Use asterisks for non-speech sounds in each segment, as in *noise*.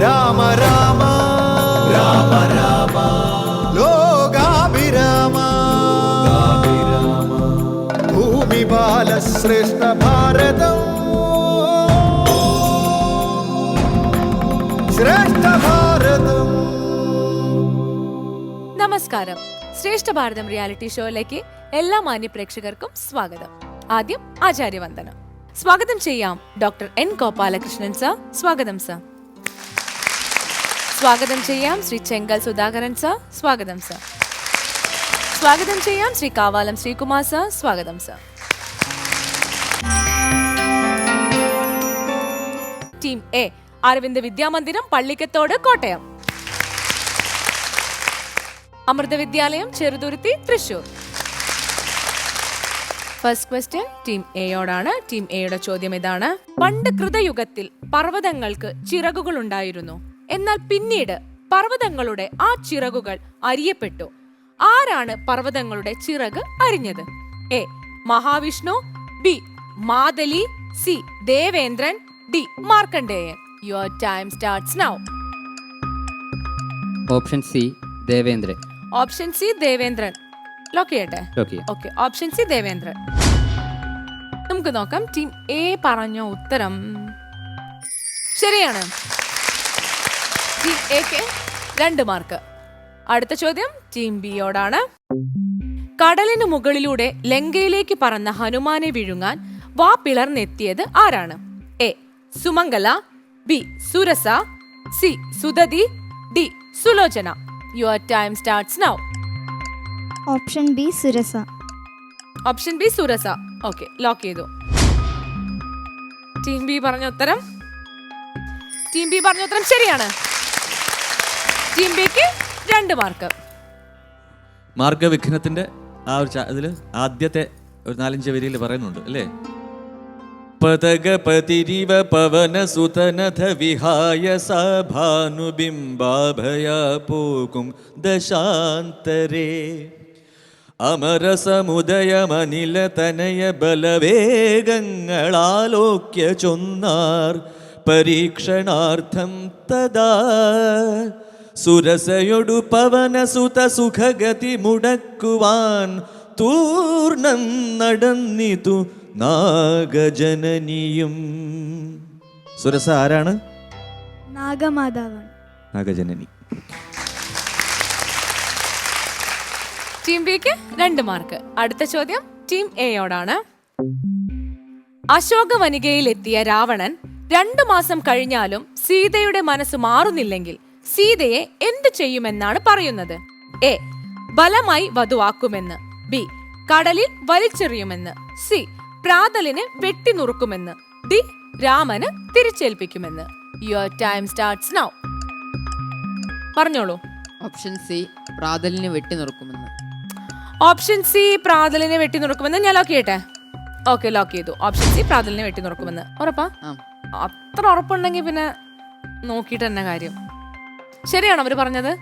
രാമ രാമ. രാമ രാമ. ലോകാഭിരാമ. ഭൂമി ബാലശ്രേഷ്ഠ ഭാരതം. ശ്രേഷ്ഠ ഭാരതം. നമസ്കാരം. ശ്രേഷ്ഠ ഭാരതം റിയാലിറ്റി ഷോയിലേക്ക് എല്ലാ മാന്യ പ്രേക്ഷകർക്കും സ്വാഗതം. ആദ്യം ആചാര്യവന്ദനം. സ്വാഗതം ചെയ്യാം ഡോക്ടർ എൻ. ഗോപാലകൃഷ്ണൻ സർ. സ്വാഗതം സർ. സ്വാഗതം ചെയ്യാം ശ്രീ ചെങ്കൽ സുധാകരൻ സർ. സ്വാഗതം സർ. സ്വാഗതം ചെയ്യാം ശ്രീ കാവാലം ശ്രീകുമാർ സർ. സ്വാഗതം sir. Team A Aravind Vidyamandiram Pallikkathodu Kottayam. Amrita Vidyalayam Cheruthuruthy Thrissur first question team എയോടാണ് team എയുടെ ചോദ്യം ഇതാണ്. പണ്ട് കൃതയുഗത്തിൽ പർവതങ്ങൾക്ക് ചിറകുകൾ ഉണ്ടായിരുന്നു എന്നാൽ പിന്നീട് പർവതങ്ങളുടെ ആ ചിറകുകൾ അരിയപ്പെട്ടു. ആരാണ് പർവതങ്ങളുടെ ചിറക് അരിഞ്ഞത്? A. Mahavishnu B. Matali C. Devendran D. Markandeyan. Your time starts now. Option C Devendran. Option C Devendran. Lock ചെയ്യട്ടെ? Okay option C Devendran. നമുക്ക് നോക്കാം ടീം എ പറഞ്ഞ ഉത്തരം ശരിയാണ്. ടീം എക്ക് രണ്ട് മാർക്ക് അടുത്ത ചോദ്യം ടീം ബിയോടാണ് കടലിന് മുകളിലൂടെ ലങ്കയിലേക്ക് പറന്ന ഹനുമാനെ വിഴുങ്ങാൻ വാ പിളർന്നെത്തിയത് ആരാണ്? A Sumangala B Surasa C Sudati D Sulochana. Your time starts now option B Surasa. Option B Surasa. Okay lock ചെയ്തു. ടീം ബി പറഞ്ഞ ഉത്തരം? ടീം ബി പറഞ്ഞ ഉത്തരം ശരിയാണ്. ടീം ബിക്ക് രണ്ട് മാർക്ക്. മാർഗവിഘ്നത്തിന്റെ ആ ഒരു ഇതിൽ ആദ്യത്തെ ഒരു നാലഞ്ച് വരിയിൽ പറയുന്നുണ്ട് അല്ലേ? പതകപതിരിവ പവന സുതനഥ വിഹായ സഭാനുബിംബാഭയാ പോകും ദശാന്തരേ. അമരസമുദയമനിലതനയ ബലവേഗങ്ങളാലോക്യ ചൊന്നാർ പരീക്ഷണാർത്ഥം തദാ. സുരസയൊടു പവനസുത സുഖഗതി മുടക്കുവാൻ തൂർണം നടന്നിതു നാഗജനനിയും. സുരസ ആരാണ്? നാഗമാതാവാണ്. നാഗജനനി. ടീം ബിക്ക് രണ്ട് മാർക്ക്. അടുത്ത ചോദ്യം ടീം എയോടാണ്. അശോകവനികയിൽ എത്തിയ രാവണൻ രണ്ടു മാസം കഴിഞ്ഞാലും സീതയുടെ മനസ്സ് മാറുന്നില്ലെങ്കിൽ സീതയെ എന്ത് ചെയ്യുമെന്നാണ് പറയുന്നത്? എ. ബലമായി വധുവാക്കുമെന്ന്. ബി. കടലിൽ വലിച്ചെറിയുമെന്ന്. സി. പ്രാതലിന് വെട്ടിനുറുക്കുമെന്ന് ഡി. രാമന് തിരിച്ചേൽപ്പിക്കുമെന്ന്. യുവർ ടൈം സ്റ്റാർട്ട്സ് നൗ പറഞ്ഞോളൂ. ഓപ്ഷൻ സി പ്രാതലിന് വെട്ടി നുറുക്കുമെന്ന്. ഓപ്ഷൻ സി പ്രാതലിനെ വെട്ടി നുറുക്കുമെന്ന് ഞാൻ ലോക്ക് ചെയ്യട്ടെ? ഓക്കെ ലോക്ക് ചെയ്തു. ഓപ്ഷൻ സി പ്രാതലിനെ വെട്ടി നുറുക്കുമെന്ന്. ഉറപ്പാ? അത്ര ഉറപ്പുണ്ടെങ്കിൽ പിന്നെ നോക്കിയിട്ട് തന്നെ കാര്യം. ശരിയാണോ അവർ പറഞ്ഞത്?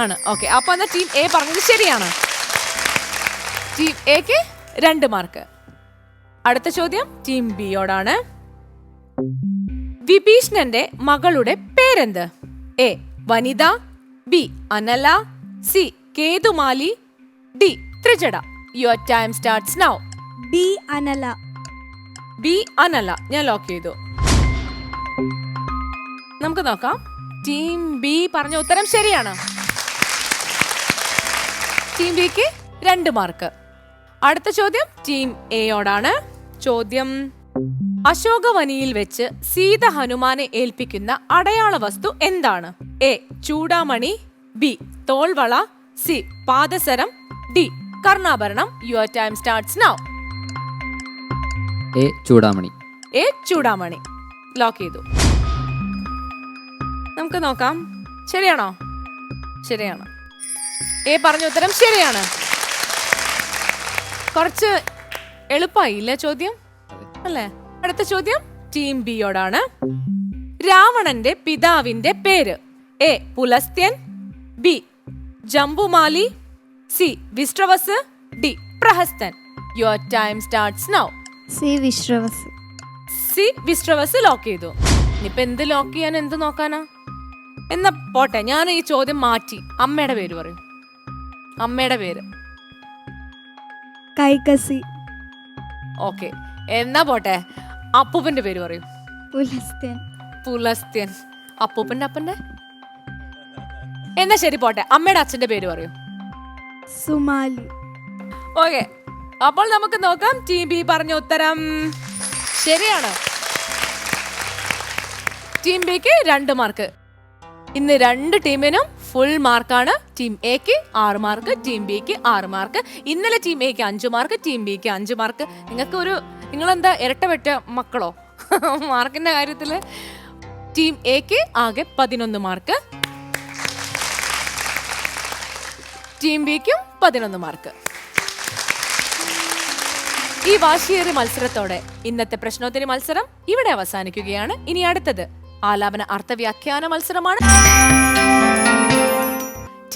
ആണ്. ഓക്കെ. അപ്പൊ എന്നാ ടീം എ പറഞ്ഞത് ശരിയാണ്. ടീം എക്ക് രണ്ട് മാർക്ക് അടുത്ത ചോദ്യം ടീം ബിയോടാണ് വിഭീഷണന്റെ മകളുടെ പേരെന്ത്? A Vanitha. B Anala. C Ketumali. D Trijata. Your time starts now B Anala. B Anala. ഞാൻ ലോക്ക് ചെയ്തു. നമുക്ക് നോക്കാം. ടീം ബി പറഞ്ഞ ഉത്തരം ശരിയാണ്. ടീം ബിക്ക് രണ്ട് മാർക്ക് അടുത്ത ചോദ്യം ടീം എയോടാണ് ചോദ്യം അശോകവനിയിൽ വെച്ച് സീത ഹനുമാനെ ഏൽപ്പിക്കുന്ന അടയാള വസ്തു എന്താണ്? എ ചൂടാമണി ബി തോൾവള സി പാദസരം D കർണാഭരണം. Your time starts now A Chudamani. A ചൂടാമണി. ലോക്ക് ചെയ്തു. നമുക്ക് നോക്കാം. ശരിയാണോ? ശരിയാണ്. എ പറഞ്ഞ ഉത്തരം ശരിയാണ്. കുറച്ച് എളുപ്പമായില്ല ചോദ്യം? അല്ലേ? അടുത്ത ചോദ്യം. ടീം ബിയോടാണ്. രാവണന്റെ പിതാവിന്റെ പേര്. A. Pulastyan. B. Jambumali C. Vishravas. D. Prahastan. Your time starts now C. Vishravas. C. Vishravas lock ചെയ്തു. ഇനിയിപ്പോ എന്ത് ലോക്ക് ചെയ്യാൻ എന്ത് നോക്കാനാ? എന്നാ പോട്ടെ ഞാൻ ഈ ചോദ്യം മാറ്റി. അമ്മയുടെ പേര് പറയും. അമ്മയുടെ പേര്. കൈകസി. ഓക്കെ. എന്നാ പോട്ടെ അപ്പൂപ്പന്റെ പേര് പറയും. പുലസ്ത്യൻ. പുലസ്ത്യൻ. അപ്പൂപ്പന്റെ അപ്പന്റെ? എന്നാ ശരി പോട്ടെ അമ്മയുടെ അച്ഛന്റെ പേര് പറയും. സുമാലി. ഓക്കെ. അപ്പോൾ നമുക്ക് നോക്കാം ടീം ബി പറഞ്ഞ ഉത്തരം. ശരിയാണ്. ടീം ബിക്ക് രണ്ട് മാർക്ക്. ഇന്ന് രണ്ട് ടീമിനും ഫുൾ മാർക്കാണ് ടീം എക്ക് ആറ് മാർക്ക് ടീം ബിക്ക് ആറ് മാർക്ക് ഇന്നലെ ടീം എക്ക് അഞ്ച് മാർക്ക് ടീം ബിക്ക് അഞ്ച് മാർക്ക് നിങ്ങൾക്ക് ഒരു നിങ്ങളെന്താ ഇരട്ട വെട്ട മക്കളോ *laughs* മാർക്കിന്റെ കാര്യത്തിൽ ടീം എക്ക് ആകെ പതിനൊന്ന് മാർക്ക് ടീം ബിക്കും പതിനൊന്ന് മാർക്ക് ഈ വാശിയേറി മത്സരത്തോടെ ഇന്നത്തെ പ്രശ്നോത്തരി മത്സരം ഇവിടെ അവസാനിക്കുകയാണ്. ഇനി അടുത്തത്. ആലാപന അർത്ഥവ്യാഖ്യാന മത്സരമാണ്.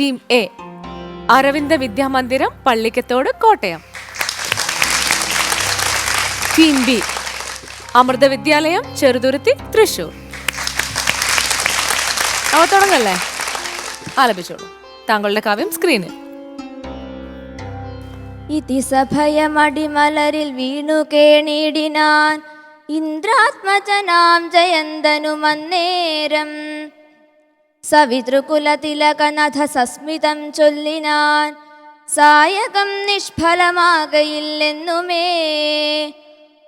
Team A Aravinda Vidyamandiram Pallikkathodu Kottayam. Team B Amrita Vidyalayam Cheruthuruthy Thrissur. അവ തുടങ്ങല്ലേ? ആലപിച്ചോളൂ. താങ്കളുടെ കാവ്യം സ്ക്രീനിൽ. ഇതിസഭയമടിമലരിൽ വീണു കേണിടിനാൻ. ഇന്ദ്രാത്മജനാം ജയന്തനു മന്നേരം. സവിതൃകുലതിലകനഥ സസ്മിതം ചൊല്ലിനാൻ സായകം നിഷ്ഫലമാകയില്ലെന്നുമേ.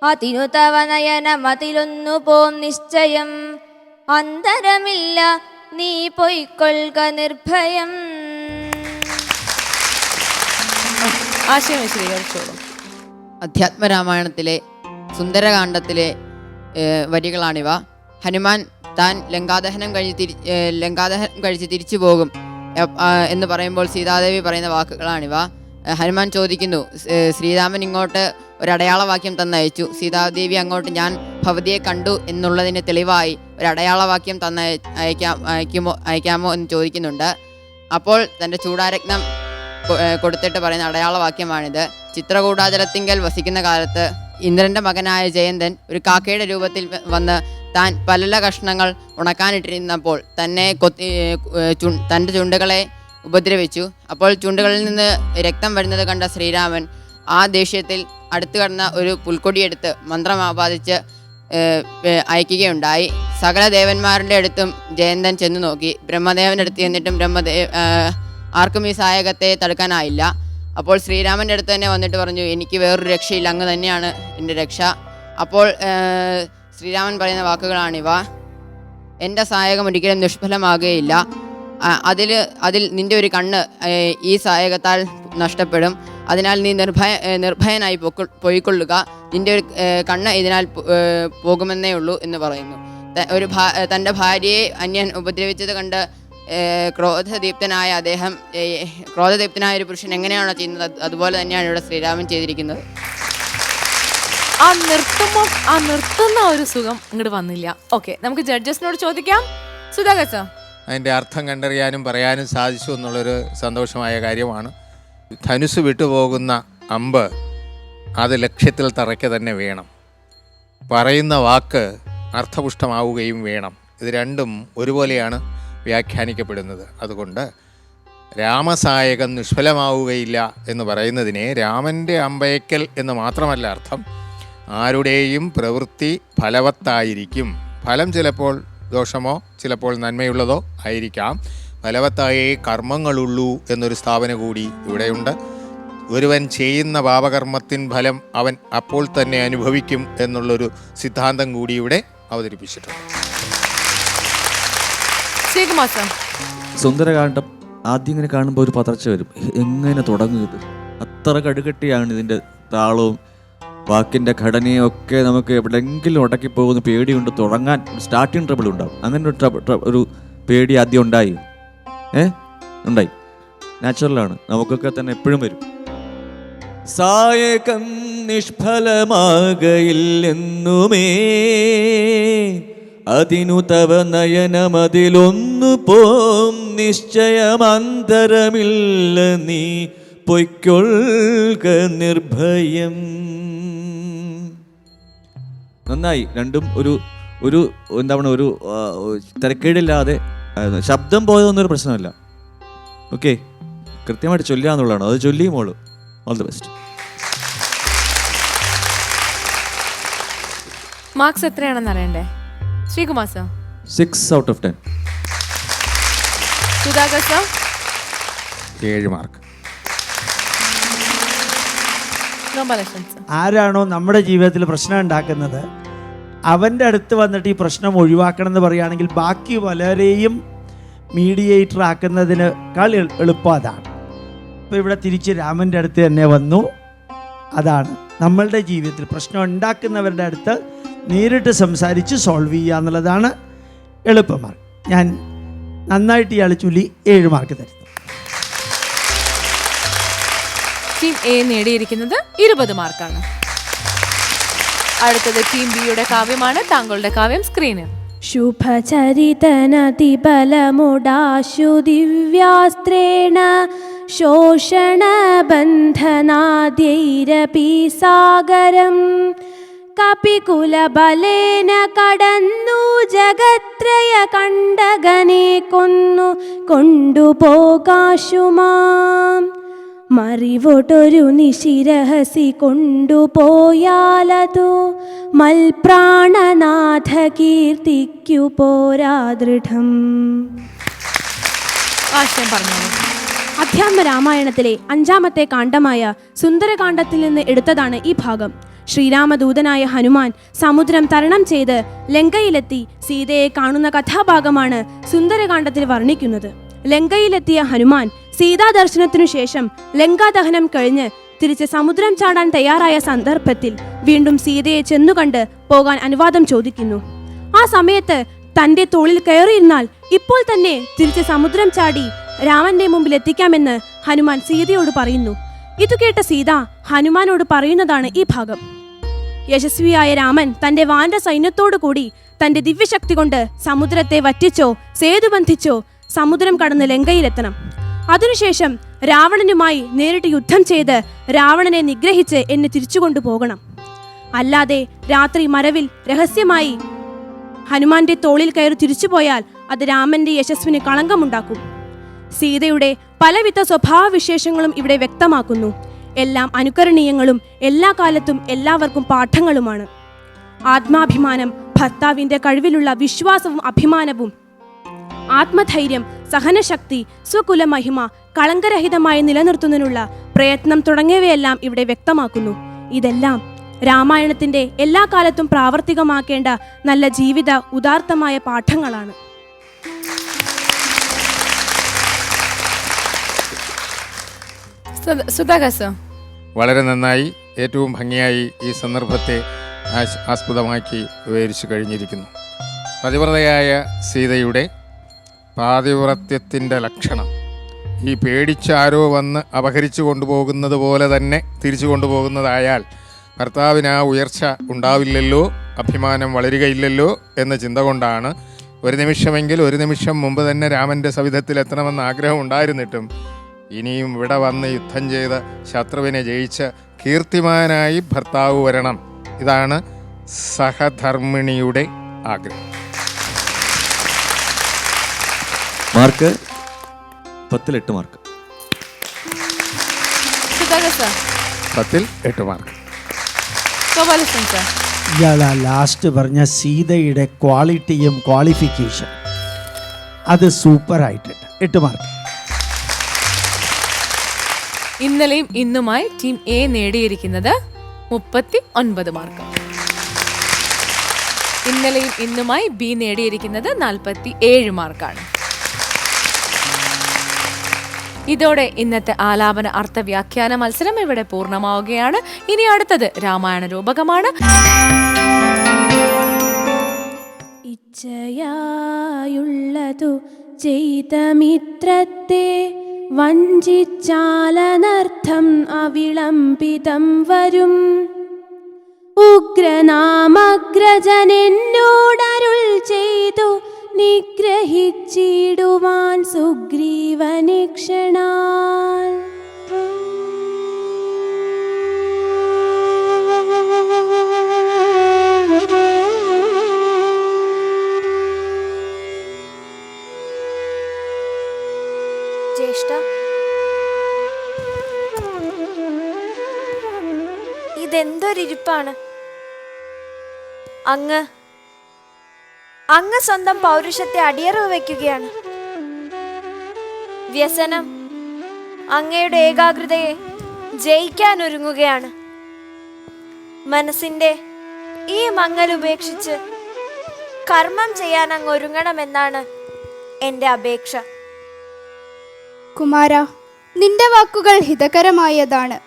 അതിനു തവ നയനമതിലൊന്നു പോം നിശ്ചയം. അന്തരമില്ല നീ പൊയ്ക്കൊള്ളുക നിർഭയം. ആശയം വിശദീകരിച്ചോളൂ. അധ്യാത്മരാമായണത്തിലെ സുന്ദരകാന്ഡത്തിലെ വരികളാണിവ. ഹനുമാൻ താൻ ലങ്കാദഹനം കഴിഞ്ഞ് തിരി ലങ്കാദഹനം കഴിച്ച് തിരിച്ചു പോകും എന്ന് പറയുമ്പോൾ സീതാദേവി പറയുന്ന വാക്കുകളാണിവ. ഹനുമാൻ ചോദിക്കുന്നു ശ്രീരാമൻ ഇങ്ങോട്ട് ഒരു അടയാളവാക്യം തന്നയച്ചു. സീതാദേവി അങ്ങോട്ട് ഞാൻ ഭവതിയെ കണ്ടു എന്നുള്ളതിന് തെളിവായി ഒരു അടയാളവാക്യം തന്ന അയക്കാം അയക്കുമോ അയക്കാമോ എന്ന് ചോദിക്കുന്നുണ്ട്. അപ്പോൾ തന്റെ ചൂടാരത്നം കൊടുത്തിട്ട് പറയുന്ന അടയാളവാക്യമാണിത്. ചിത്രകൂടാചലത്തിങ്കൽ വസിക്കുന്ന കാലത്ത് ഇന്ദ്രന്റെ മകനായ ജയന്തൻ ഒരു കാക്കയുടെ രൂപത്തിൽ വന്ന് താൻ പലല കഷ്ണങ്ങൾ ഉണക്കാനിട്ടിരുന്നപ്പോൾ തന്നെ കൊത്തി തന്റെ ചുണ്ടുകളെ ഉപദ്രവിച്ചു. അപ്പോൾ ചുണ്ടുകളിൽ നിന്ന് രക്തം വരുന്നത് കണ്ട ശ്രീരാമൻ ആ ദേഷ്യത്തിൽ അടുത്തു കടന്ന ഒരു പുൽക്കൊടിയെടുത്ത് മന്ത്രം ആപാദിച്ച് ഏഹ് ഏഹ് അയക്കുകയുണ്ടായി. സകല ദേവന്മാരുടെ അടുത്തും ജയന്തൻ ചെന്നു നോക്കി. ബ്രഹ്മദേവനടുത്ത് ചെന്നിട്ടും ബ്രഹ്മദേവ് ആർക്കും ഈ സായകത്തെ തടുക്കാനായില്ല. അപ്പോൾ ശ്രീരാമന്റെ അടുത്ത് തന്നെ വന്നിട്ട് പറഞ്ഞു എനിക്ക് വേറൊരു രക്ഷയില്ല അങ്ങ് തന്നെയാണ് എന്റെ രക്ഷ. അപ്പോൾ ശ്രീരാമൻ പറയുന്ന വാക്കുകളാണിവ. എന്റെ സഹായകം ഒരിക്കലും നിഷ്ഫലമാകുകയില്ല. അതിൽ അതിൽ നിന്റെ ഒരു കണ്ണ് ഈ സഹായകത്താൽ നഷ്ടപ്പെടും. അതിനാൽ നീ നിർഭയ നിർഭയനായി പോയിക്കൊള്ളുക. നിന്റെ ഒരു കണ്ണ് ഇതിനാൽ പോകുമെന്നേ ഉള്ളൂ എന്ന് പറയുന്നു. ഒരു തന്റെ ഭാര്യയെ അന്യൻ ഉപദ്രവിച്ചത് കണ്ട് ക്രോധദീപ്തനായ അദ്ദേഹം ക്രോധദീപ്തനായ ഒരു പുരുഷൻ എങ്ങനെയാണോ ചെയ്യുന്നത്? അതുപോലെ തന്നെയാണ് ഇവിടെ ശ്രീരാമൻ ചെയ്തിരിക്കുന്നത്. ആ നിർത്തുമ്പോൾ ആ നിർത്തുന്ന ഒരു സുഖം ഇങ്ങോട്ട് വന്നില്ല. ഓക്കെ നമുക്ക് ജഡ്ജസിനോട് ചോദിക്കാം. സുധാകർ സാർ. അതിന്റെ അർത്ഥം കണ്ടറിയാനും പറയാനും സാധിച്ചു എന്നുള്ളൊരു സന്തോഷമായ കാര്യമാണ്. ധനുസ് വിട്ടുപോകുന്ന അമ്പ് അത് ലക്ഷ്യത്തിൽ തറയ്ക്ക് തന്നെ വേണം. പറയുന്ന വാക്ക് അർത്ഥപുഷ്ടമാവുകയും വേണം. ഇത് രണ്ടും ഒരുപോലെയാണ്. വ്യാഖ്യാനിക്കപ്പെടുന്നത്. അതുകൊണ്ട് രാമസായകം നിഷ്ഫലമാവുകയില്ല എന്ന് പറയുന്നതിനെ രാമന്റെ അമ്പയക്കൽ എന്ന് മാത്രമല്ല അർത്ഥം. ആരുടെയും പ്രവൃത്തി ഫലവത്തായിരിക്കും. ഫലം ചിലപ്പോൾ ദോഷമോ ചിലപ്പോൾ നന്മയുള്ളതോ ആയിരിക്കാം. ഫലവത്തായേ കർമ്മങ്ങളുള്ളൂ എന്നൊരു സ്ഥാപന കൂടി ഇവിടെയുണ്ട്. ഒരുവൻ ചെയ്യുന്ന പാപകർമ്മത്തിൻ ഫലം അവൻ അപ്പോൾ തന്നെ അനുഭവിക്കും എന്നുള്ളൊരു സിദ്ധാന്തം കൂടി ഇവിടെ അവതരിപ്പിച്ചിട്ടുണ്ട്. സർ സുന്ദരകാന്ഡം ആദ്യം ഇങ്ങനെ കാണുമ്പോൾ ഒരു പതർച്ച വരും. എങ്ങനെ തുടങ്ങും അത്ര കടുകട്ടിയാണ് ഇതിന്റെ താളവും വാക്കിന്റെ ഘടനയും ഒക്കെ നമുക്ക് എവിടെയെങ്കിലും ഉടക്കി പോകുന്ന പേടിയുണ്ട്. തുടങ്ങാൻ സ്റ്റാർട്ടിങ് ട്രബിൾ ഉണ്ടാവും. അങ്ങനെ ഒരു ട്രബിൾ ഒരു പേടി ആദ്യം ഉണ്ടായി. ഏ? ഉണ്ടായി. നാച്ചുറലാണ് നമുക്കൊക്കെ തന്നെ എപ്പോഴും വരും. സായകം നിഷ്ഫലമാകയില്ലെന്നുമേ അതിനു തവ നയനമതിലൊന്നു പോം. നിശ്ചയമന്തരമില്ല നീ പൊയ്ക്കൊള്ളുക നിർഭയം. നന്നായി. രണ്ടും ഒരു ഒരു എന്താ ഒരു തിരക്കേടില്ലാതെ ശബ്ദം പോയതൊന്നും ഒരു പ്രശ്നമല്ല. ഓക്കെ. കൃത്യമായിട്ട് ചൊല്ലുക അത് ചൊല്ലിയും മോൾ. ഓൾ ദി ബെസ്റ്റ് മാർക്സ് എത്രയാണെന്ന് അറിയണ്ടേ? Sreekumar sir. Six out of ten Sudhakar sir. ഏഴ് മാർക്ക്. ഗോപാലകൃഷ്ണൻ സർ. ആരാണോ നമ്മുടെ ജീവിതത്തിൽ പ്രശ്നം ഉണ്ടാക്കുന്നത്? അവന്റെ അടുത്ത് വന്നിട്ട് ഈ പ്രശ്നം ഒഴിവാക്കണം എന്ന് പറയുകയാണെങ്കിൽ ബാക്കി പലരെയും മീഡിയേറ്റർ ആക്കുന്നതിനേക്കാൾ കളി എളുപ്പം അതാണ്. ഇപ്പോൾ ഇവിടെ തിരിച്ച് രാമന്റെ അടുത്ത് തന്നെ വന്നു. അതാണ് നമ്മളുടെ ജീവിതത്തിൽ പ്രശ്നം ഉണ്ടാക്കുന്നവരുടെ അടുത്ത് നേരിട്ട് സംസാരിച്ച് സോൾവ് ചെയ്യുക എന്നുള്ളതാണ് എളുപ്പമാർഗം. ഞാൻ നന്നായിട്ട് ഇയാൾ ചൊല്ലി ഏഴ് മാർക്ക് തരും ടീം എ നേടിയിരിക്കുന്നത് ഇരുപത് മാർക്കാണ് അടുത്തത് ടീം ബിയുടെ കാവ്യമാണ്. താങ്കളുടെ കാവ്യം സ്ക്രീനിൽ ശുഭചരിതനതിബലമുടാശു ദിവ്യാസ്ത്രേണ ശോഷണബന്ധനാദ്യൈരപി സാഗരം കപികുലബലേന കടന്നു ജഗത്രയ കണ്ടകനെ കൊന്നു കൊണ്ടുപോകാശുമാം മറിവൊട്ടൊരു നിശിരഹസി കൊണ്ടുപോയാലതു മൽപ്രാണനാഥ കീർത്തിക്കു പോരാ ദൃഢം. അധ്യാത്മ രാമായണത്തിലെ അഞ്ചാമത്തെ കാണ്ഡമായ സുന്ദരകാന്ഡത്തിൽ നിന്ന് എടുത്തതാണ് ഈ ഭാഗം. ശ്രീരാമദൂതനായ ഹനുമാൻ സമുദ്രം തരണം ചെയ്ത് ലങ്കയിലെത്തി സീതയെ കാണുന്ന കഥാഭാഗമാണ് സുന്ദരകാന്ഡത്തിൽ വർണിക്കുന്നത്. ലങ്കയിലെത്തിയ ഹനുമാൻ സീതാ ദർശനത്തിനു ശേഷം ലങ്കാദഹനം കഴിഞ്ഞ് തിരിച്ച് സമുദ്രം ചാടാൻ തയ്യാറായ സന്ദർഭത്തിൽ വീണ്ടും സീതയെ ചെന്നുകണ്ട് പോകാൻ അനുവാദം ചോദിക്കുന്നു. ആ സമയത്ത് തന്റെ തോളിൽ കയറിയിരുന്നാൽ ഇപ്പോൾ തന്നെ തിരിച്ച് സമുദ്രം ചാടി രാമന്റെ മുമ്പിൽ എത്തിക്കാമെന്ന് ഹനുമാൻ സീതയോട് പറയുന്നു. ഇതു കേട്ട സീത ഹനുമാനോട് പറയുന്നതാണ് ഈ ഭാഗം. യശസ്വിയായ രാമൻ തന്റെ വാന്റെ സൈന്യത്തോടു കൂടി തന്റെ ദിവ്യശക്തി കൊണ്ട് സമുദ്രത്തെ വറ്റിച്ചോ സേതുബന്ധിച്ചോ സമുദ്രം കടന്ന് ലങ്കയിലെത്തണം. അതിനുശേഷം രാവണനുമായി നേരിട്ട് യുദ്ധം ചെയ്ത് രാവണനെ നിഗ്രഹിച്ച് എന്നെ തിരിച്ചുകൊണ്ടു പോകണം. അല്ലാതെ രാത്രി മരവിൽ രഹസ്യമായി ഹനുമാന്റെ തോളിൽ കയറി തിരിച്ചുപോയാൽ അത് രാമന്റെ യശസ്വിന് കളങ്കമുണ്ടാക്കും. സീതയുടെ പലവിധ സ്വഭാവവിശേഷങ്ങളും ഇവിടെ വ്യക്തമാക്കുന്നു. എല്ലാം അനുകരണീയങ്ങളും എല്ലാ കാലത്തും എല്ലാവർക്കും പാഠങ്ങളുമാണ്. ആത്മാഭിമാനം ഭർത്താവിന്റെ കഴിവിലുള്ള വിശ്വാസവും അഭിമാനവും ആത്മധൈര്യം സഹനശക്തി സ്വകുലമഹിമ കളങ്കരഹിതമായി നിലനിർത്തുന്നതിനുള്ള പ്രയത്നം തുടങ്ങിയവയെല്ലാം ഇവിടെ വ്യക്തമാക്കുന്നു. ഇതെല്ലാം രാമായണത്തിന്റെ എല്ലാ കാലത്തും പ്രാവർത്തികമാക്കേണ്ട നല്ല ജീവിത ഉദാർത്ഥമായ പാഠങ്ങളാണ്. സുധ- വളരെ നന്നായി ഏറ്റവും ഭംഗിയായി ഈ സന്ദർഭത്തെ ആസ്പദമാക്കി വിവരിച്ചു കഴിഞ്ഞിരിക്കുന്നു. പതിവ്രതയായ സീതയുടെ പാതിവ്രത്യത്തിന്റെ ലക്ഷണം. ഈ പേടിച്ചാരോ വന്ന് അപഹരിച്ചു കൊണ്ടുപോകുന്നത് പോലെ തന്നെ തിരിച്ചു കൊണ്ടുപോകുന്നതായാൽ ഭർത്താവിന് ആ ഉയർച്ച ഉണ്ടാവില്ലല്ലോ അഭിമാനം വളരുകയില്ലല്ലോ എന്ന ചിന്ത കൊണ്ടാണ് ഒരു നിമിഷമെങ്കിൽ ഒരു നിമിഷം മുമ്പ് തന്നെ രാമന്റെ സവിധത്തിലെത്തണമെന്ന് ആഗ്രഹം ഉണ്ടായിരുന്നിട്ടും ഇനിയും ഇവിടെ വന്ന് യുദ്ധം ചെയ്ത് ശത്രുവിനെ ജയിച്ച് കീർത്തിമാനായി ഭർത്താവ് വരണം. ഇതാണ് സഹധർമ്മിണിയുടെ ആഗ്രഹം. മാർക്ക് പത്തിൽ എട്ട് മാർക്ക് പത്തിൽ എട്ട് മാർക്ക്. ഇയാൾ ലാസ്റ്റ് പറഞ്ഞ സീതയുടെ ക്വാളിറ്റിയും ക്വാളിഫിക്കേഷൻ അത് സൂപ്പറായിട്ടുണ്ട് എട്ട് മാർക്ക്. ഇന്നലെയും ഇന്നുമായി ടീം എ നേടിയിരിക്കുന്നത് മുപ്പത്തി ഒൻപത് മാർക്ക്. ഇന്നലെയും ഇന്നുമായി ബി നേടിയിരിക്കുന്നത് നാൽപ്പത്തി ഏഴ് മാർക്കാണ്. ഇതോടെ ഇന്നത്തെ ആലാപന അർത്ഥവ്യാഖ്യാന മത്സരം ഇവിടെ പൂർണമാവുകയാണ്. ഇനി അടുത്തത് രാമായണ രൂപകമാണ്. ഇച്ഛയായുള്ളതു ചെയ്ത മിത്രത്തെ വഞ്ചിച്ചാലനർത്ഥം അവിളംബിതം വരും. ഉഗ്രനാമഗ്രജനെന്നോടരുൾ ചെയ്തു നിഗ്രഹിച്ചിടുവാൻ സുഗ്രീവനിക്ഷണാൽ. ഇതെന്തൊരിപ്പാണ് അങ്ങ് അങ്ങ് സ്വന്തം പൗരുഷത്തെ അടിയറവ് വയ്ക്കുകയാണ്. വ്യസനം അങ്ങയുടെ ഏകാഗ്രതയെ ജയിക്കാൻ ഒരുങ്ങുകയാണ് മനസ്സിന്റെ ഈ മങ്ങൽ ഉപേക്ഷിച്ച് കർമ്മം ചെയ്യാൻ അങ്ങ് ഒരുങ്ങണമെന്നാണ് എന്റെ അപേക്ഷ. കുമാര നിന്റെ വാക്കുകൾ ഹിതകരമായതാണ്.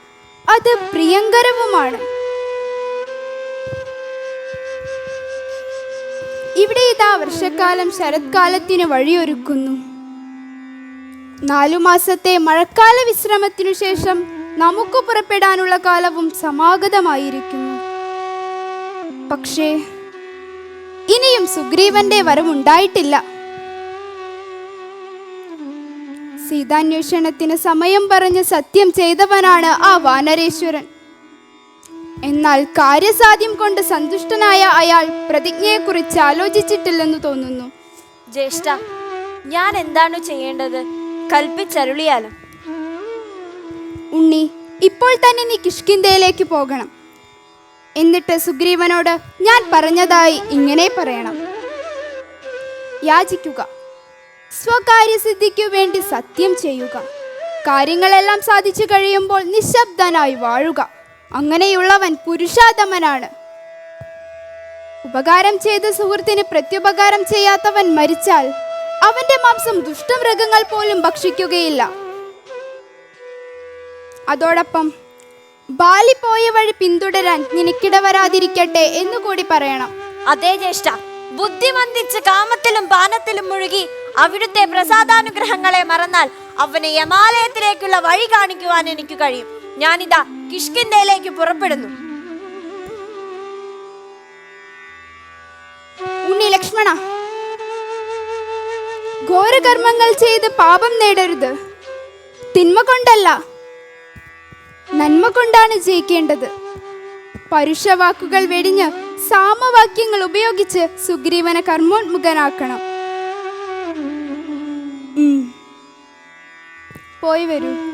അത് പ്രിയങ്കരവുമാണ്. ഇവിടെ ഇതാ വർഷക്കാലം ശരത്കാലത്തിന് വഴിയൊരുക്കുന്നു. നാലു മാസത്തെ മഴക്കാല വിശ്രമത്തിനു ശേഷം നമുക്ക് പുറപ്പെടാനുള്ള കാലവും സമാഗതമായിരിക്കുന്നു. പക്ഷേ ഇനിയും സുഗ്രീവന്റെ വരവുണ്ടായിട്ടില്ല. സീതാന്വേഷണത്തിന് സമയം പറഞ്ഞ് സത്യം ചെയ്തവനാണ് ആ വാനരേശ്വരൻ. എന്നാൽ കാര്യസാധ്യം കൊണ്ട് സന്തുഷ്ടനായ അയാൾ പ്രതിജ്ഞയെക്കുറിച്ച് ആലോചിച്ചിട്ടില്ലെന്ന് തോന്നുന്നു. ജ്യേഷ്ഠ ഞാൻ എന്താണ് ചെയ്യേണ്ടത്? കൽപ്പിച്ചരുളിയാലും. ഉണ്ണി ഇപ്പോൾ തന്നെ നീ കിഷ്കിന്തയിലേക്ക് പോകണം. എന്നിട്ട് സുഗ്രീവനോട് ഞാൻ പറഞ്ഞതായി ഇങ്ങനെ പറയണം. യാചിക്കുക. സ്വകാര്യസിദ്ധിക്കു വേണ്ടി സത്യം ചെയ്യുക. കാര്യങ്ങളെല്ലാം സാധിച്ചു കഴിയുമ്പോൾ നിശബ്ദനായി വാഴുക. അങ്ങനെയുള്ളവൻ പുരുഷാതമനാണ് ഉപകാരം ചെയ്ത സുഹൃത്തിന് പ്രത്യുപകാരം ചെയ്യാത്തവൻ മരിച്ചാൽ അവന്റെ മാംസം ദുഷ്ടമൃഗങ്ങൾ പോലും ഭക്ഷിക്കുകയില്ല. അതോടൊപ്പം ബാലി പോയ വഴി പിന്തുടരാൻ നിനക്കിട വരാതിരിക്കട്ടെ എന്നുകൂടി പറയണം. അതേ ജ്യേഷ്ഠ ബുദ്ധിമന്തിച്ച് കാമത്തിലും പാനത്തിലും മുഴുകി അവിടുത്തെ പ്രസാദാനുഗ്രഹങ്ങളെ മറന്നാൽ അവനെ യമാലയത്തിലേക്കുള്ള വഴി കാണിക്കുവാൻ എനിക്ക് കഴിയും. ഞാനിതാ കിഷ്കിന്തയിലേക്ക് പുറപ്പെടുന്നു. ഉണ്ണി ലക്ഷ്മണ ഘോരകർമ്മങ്ങൾ ചെയ്ത് പാപം നേടരുത്. തിന്മ കൊണ്ടല്ല നന്മ കൊണ്ടാണ് ജയിക്കേണ്ടത്. പരുഷവാക്കുകൾ വെടിഞ്ഞ് സാമവാക്യങ്ങൾ ഉപയോഗിച്ച് സുഗ്രീവനെ കർമ്മോന്മുഖനാക്കണം. പോയി വരൂ.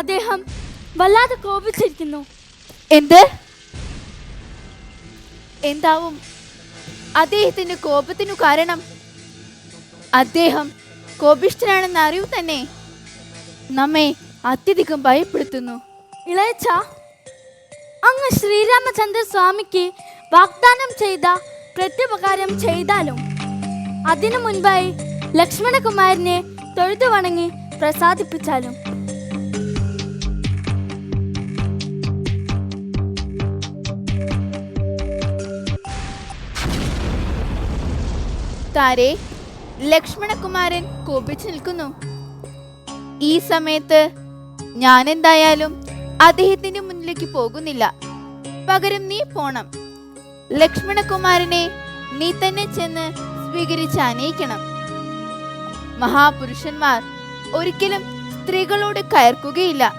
അദ്ദേഹം വല്ലാതെ കോപിച്ചിരിക്കുന്നു. എന്ത്? എന്താവും? അദ്ദേഹത്തിന്റെ കോപത്തിനു കാരണം അദ്ദേഹം കോപിഷ്ഠനാണെന്ന അറിവ് തന്നെ നമ്മെ അത്യധികം ഭയപ്പെടുത്തുന്നു. ഇളയച്ച അങ്ങ് ശ്രീരാമചന്ദ്ര സ്വാമിക്ക് വാഗ്ദാനം ചെയ്ത പ്രത്യുപകാരം ചെയ്താലും അതിനു മുൻപായി ലക്ഷ്മണകുമാരനെ തൊഴുതു വണങ്ങി പ്രസാദിപ്പിച്ചാലും താരെ ലക്ഷ്മണകുമാരൻ കോപിച്ചു നിൽക്കുന്നു. ഈ സമയത്ത് ഞാൻ എന്തായാലും അദ്ദേഹത്തിന്റെ മുന്നിലേക്ക് പോകുന്നില്ല. പകരം നീ പോണം. ലക്ഷ്മണകുമാരനെ നീ തന്നെ ചെന്ന് സ്വീകരിച്ച് അനയിക്കണം മഹാപുരുഷന്മാർ ഒരിക്കലും സ്ത്രീകളോട് കയർക്കുകയില്ല.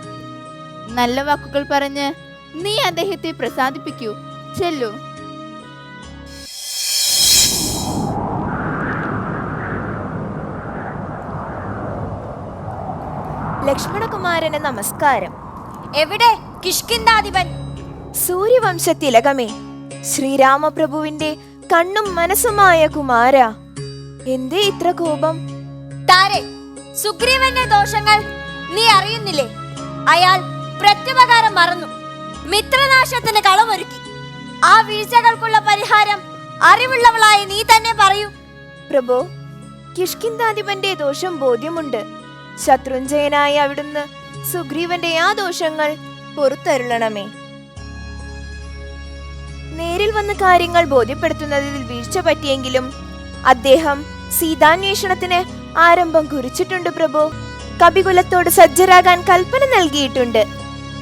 നല്ല വാക്കുകൾ പറഞ്ഞ് നീ അദ്ദേഹത്തെ പ്രസാദിപ്പിക്കൂ. ചെല്ലൂ. ലക്ഷ്മണകുമാരന് നമസ്കാരം. എവിടെ? കിഷ്കിന്താധിപൻ സൂര്യവംശ തിലകമേ ശ്രീരാമപ്രഭുവിന്റെ കണ്ണും മനസ്സുമായ കുമാര. എന്തേ ഇത്ര കോപം? താരെ സുഗ്രീവന്റെ ദോഷങ്ങൾ നീ അറിയുന്നില്ലേ? അയാൾ പ്രത്യുപകാരം മറന്നു. മിത്രനാശത്തിന് കളമൊരുക്കി. ആ വീഴ്ചകൾക്കുള്ള പരിഹാരം അറിവുള്ളവളായി നീ തന്നെ പറയൂ. പ്രഭു കിഷ്കിന്താധിപന്റെ ദോഷം ബോധ്യമുണ്ട്. ശത്രുഞ്ജയനായ അവിടുന്ന് സുഗ്രീവന്റെ ആ ദോഷങ്ങൾ പുറത്തരുളണമേ. നേരിൽ വന്ന കാര്യങ്ങൾ ബോധ്യപ്പെടുത്തുന്നതിൽ വീഴ്ച പറ്റിയെങ്കിലും അദ്ദേഹം സീതാന്വേഷണത്തിന് ആരംഭം കുറിച്ചിട്ടുണ്ട് പ്രഭു. കപികുലത്തോട് സജ്ജരാകാൻ കൽപ്പന നൽകിയിട്ടുണ്ട്.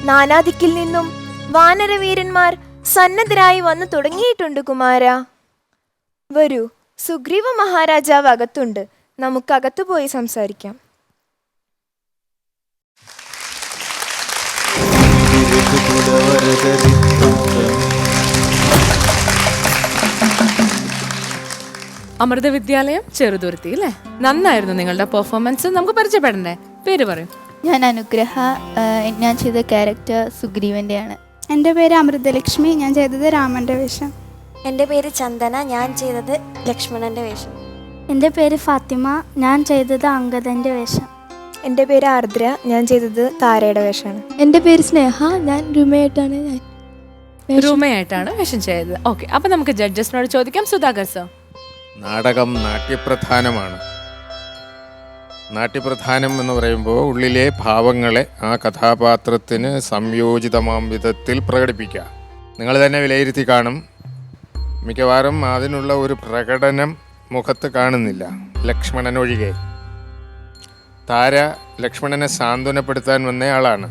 നാനാദിക്കിൽ നിന്നും വാനരവീരന്മാർ സന്നദ്ധരായി വന്നു തുടങ്ങിയിട്ടുണ്ട് കുമാര. വരൂ സുഗ്രീവ മഹാരാജാവ് അകത്തുണ്ട്. നമുക്കകത്തു പോയി സംസാരിക്കാം. അമൃത വിദ്യാലയം ചെറുതുരുത്തി അല്ലേ? നന്നായിരുന്നു നിങ്ങളുടെ പെർഫോമൻസ് നമുക്ക് പരിചയപ്പെടണ്ടേ? പേര് പറയും. ഞാൻ അനുഗ്രഹ ഞാൻ ചെയ്ത ക്യാരക്ടർ സുഗ്രീവന്റെയാണ് എന്റെ പേര് അമൃതലക്ഷ്മി ഞാൻ ചെയ്തത് രാമന്റെ വേഷം. എന്റെ പേര് ചന്ദന ഞാൻ ചെയ്തത് ലക്ഷ്മണന്റെ വേഷം. എന്റെ പേര് ഫാത്തിമ ഞാൻ ചെയ്തത് അങ്കദന്റെ വേഷം. എന്റെ പേര് ആർദ്ര ഞാൻ ചെയ്തത് താരയുടെ വേഷമാണ്. എന്റെ പേര് സ്നേഹ ഞാൻ രൂമയായിട്ടാണ് ഞാൻ രൂമയായിട്ടാണ് വേഷം ചെയ്തത്. ഓക്കെ അപ്പൊ നമുക്ക് ജഡ്ജസിനോട് ചോദിക്കാം. സുധാകർ സർ. നാടകം നാട്യപ്രധാനമാണ്. നാട്യപ്രധാനം എന്ന് പറയുമ്പോൾ ഉള്ളിലെ ഭാവങ്ങളെ ആ കഥാപാത്രത്തിന് സംയോജിതമാം വിധത്തിൽ പ്രകടിപ്പിക്കുക. നിങ്ങൾ തന്നെ വിലയിരുത്തി കാണും. മിക്കവാറും അതിനുള്ള ഒരു പ്രകടനം മുഖത്ത് കാണുന്നില്ല. ലക്ഷ്മണൻ ഒഴികെ താര ലക്ഷ്മണനെ സാന്ത്വനപ്പെടുത്താൻ വന്നയാളാണ്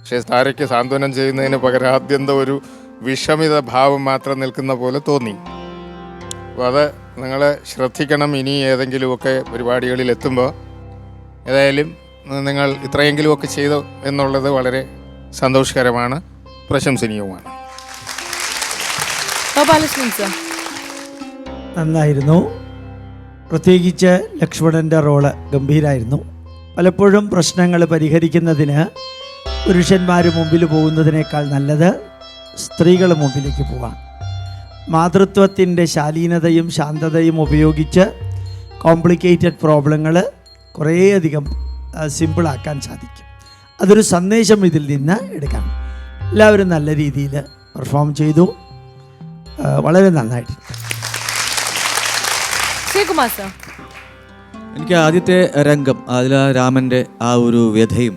പക്ഷേ താരയ്ക്ക് സാന്ത്വനം ചെയ്യുന്നതിന് പകരം ആദ്യന്ത ഒരു വിഷമിത ഭാവം മാത്രം നിൽക്കുന്ന പോലെ തോന്നി. അപ്പോൾ അത് നിങ്ങൾ ശ്രദ്ധിക്കണം. ഇനി ഏതെങ്കിലുമൊക്കെ പരിപാടികളിൽ എത്തുമ്പോൾ ഏതായാലും നിങ്ങൾ ഇത്രയെങ്കിലുമൊക്കെ ചെയ്തു എന്നുള്ളത് വളരെ സന്തോഷകരമാണ്. പ്രശംസനീയവുമാണ്. നന്നായിരുന്നു. പ്രത്യേകിച്ച് ലക്ഷ്മണന്റെ റോൾ ഗംഭീരായിരുന്നു. പലപ്പോഴും പ്രശ്നങ്ങൾ പരിഹരിക്കുന്നതിന് പുരുഷന്മാർ മുമ്പിൽ പോകുന്നതിനേക്കാൾ നല്ലത് സ്ത്രീകൾ മുമ്പിലേക്ക് പോകാം മാതൃത്വത്തിന്റെ ശാലീനതയും ശാന്തതയും ഉപയോഗിച്ച് കോംപ്ലിക്കേറ്റഡ് പ്രോബ്ലങ്ങൾ കുറേയധികം സിമ്പിളാക്കാൻ സാധിക്കും. അതൊരു സന്ദേശം ഇതിൽ നിന്ന് എടുക്കാം. എല്ലാവരും നല്ല രീതിയിൽ പെർഫോം ചെയ്തു. വളരെ നന്നായിട്ട് ശ്രീകുമാർ സർ. എനിക്ക് ആദ്യത്തെ രംഗം അതിൽ ആ രാമന്റെ ആ ഒരു വ്യഥയും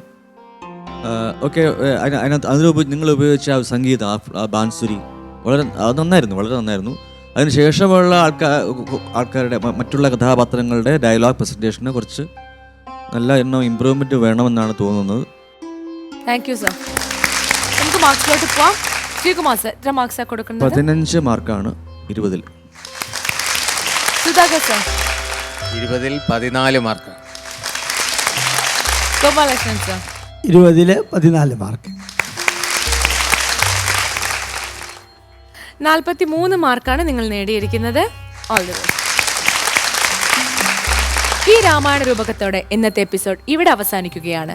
ഒക്കെ അതിനകത്ത് അതിൽ നിങ്ങൾ ഉപയോഗിച്ച ആ സംഗീതം ആ ബാൻസുരി വളരെ അത് നന്നായിരുന്നു വളരെ നന്നായിരുന്നു. അതിനുശേഷമുള്ള ആൾക്കാർ ആൾക്കാരുടെ മറ്റുള്ള കഥാപാത്രങ്ങളുടെ ഡയലോഗ് പ്രസന്റേഷനെ കുറിച്ച് നല്ല എണ്ണം ഇമ്പ്രൂവ്മെന്റ് വേണമെന്നാണ് തോന്നുന്നത്. താങ്ക് യു സർ നമുക്ക് മാർക്സിലോട്ട് പോവാം. ശ്രീകുമാർ സർ എത്ര മാർക്സാണ് കൊടുക്കുന്നത് പതിനഞ്ച് മാർക്കാണ് ഇരുപതിൽ. സുധാകർ സർ ഇരുപതിൽ പതിനാല് മാർക്ക് ഗോപാലകൃഷ്ണൻ സർ ഇരുപതിൽ പതിനാല് മാർക്ക് നാൽപ്പത്തി മൂന്ന് മാർക്കാണ് നിങ്ങൾ നേടിയിരിക്കുന്നത്. ഓൾ ദി ബെസ്റ്റ് ഈ രാമായണ രൂപകത്തോടെ ഇന്നത്തെ എപ്പിസോഡ് ഇവിടെ അവസാനിക്കുകയാണ്.